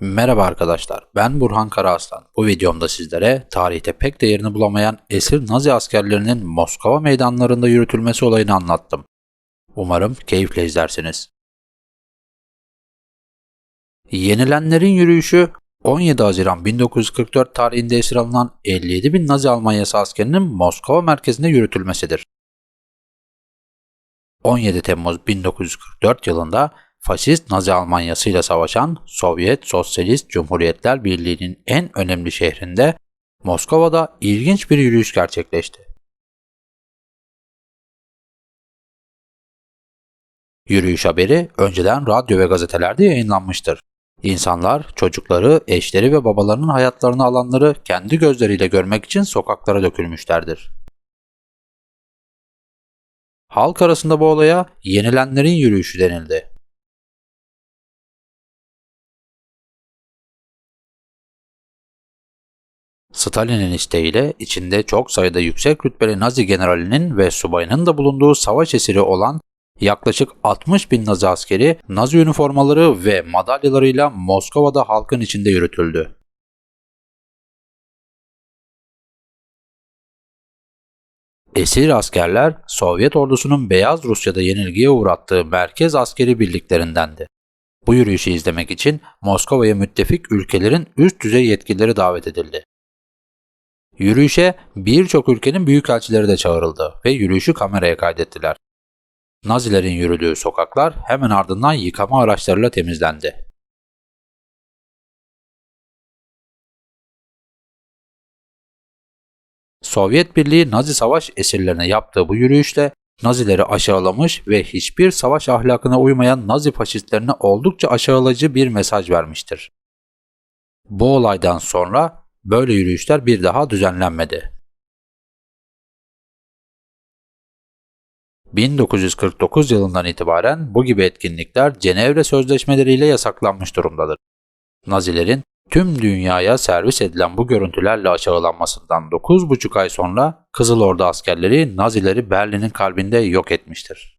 Merhaba arkadaşlar, ben Burhan Karaaslan. Bu videomda sizlere tarihte pek de yerini bulamayan esir Nazi askerlerinin Moskova meydanlarında yürütülmesi olayını anlattım. Umarım keyifle izlersiniz. Yenilenlerin yürüyüşü 17 Haziran 1944 tarihinde esir alınan 57 bin Nazi Almanyası askerinin Moskova merkezinde yürütülmesidir. 17 Temmuz 1944 yılında faşist Nazi Almanyası ile savaşan Sovyet Sosyalist Cumhuriyetler Birliği'nin en önemli şehrinde Moskova'da ilginç bir yürüyüş gerçekleşti. Yürüyüş haberi önceden radyo ve gazetelerde yayınlanmıştır. İnsanlar, çocukları, eşleri ve babalarının hayatlarını alanları kendi gözleriyle görmek için sokaklara dökülmüşlerdir. Halk arasında bu olaya yenilenlerin yürüyüşü denildi. Stalin'in isteğiyle içinde çok sayıda yüksek rütbeli Nazi generalinin ve subayının da bulunduğu savaş esiri olan yaklaşık 60 bin Nazi askeri Nazi üniformaları ve madalyalarıyla Moskova'da halkın içinde yürütüldü. Esir askerler Sovyet ordusunun Beyaz Rusya'da yenilgiye uğrattığı merkez askeri birliklerindendi. Bu yürüyüşü izlemek için Moskova'ya müttefik ülkelerin üst düzey yetkilileri davet edildi. Yürüyüşe birçok ülkenin büyükelçileri de çağrıldı ve yürüyüşü kameraya kaydettiler. Nazilerin yürüdüğü sokaklar hemen ardından yıkama araçlarıyla temizlendi. Sovyet Birliği Nazi savaş esirlerine yaptığı bu yürüyüşle Nazileri aşağılamış ve hiçbir savaş ahlakına uymayan Nazi faşistlerine oldukça aşağılayıcı bir mesaj vermiştir. Bu olaydan sonra böyle yürüyüşler bir daha düzenlenmedi. 1949 yılından itibaren bu gibi etkinlikler Cenevre Sözleşmeleriyle yasaklanmış durumdadır. Nazilerin tüm dünyaya servis edilen bu görüntülerle aşağılanmasından 9,5 ay sonra Kızıl Ordu askerleri Nazileri Berlin'in kalbinde yok etmiştir.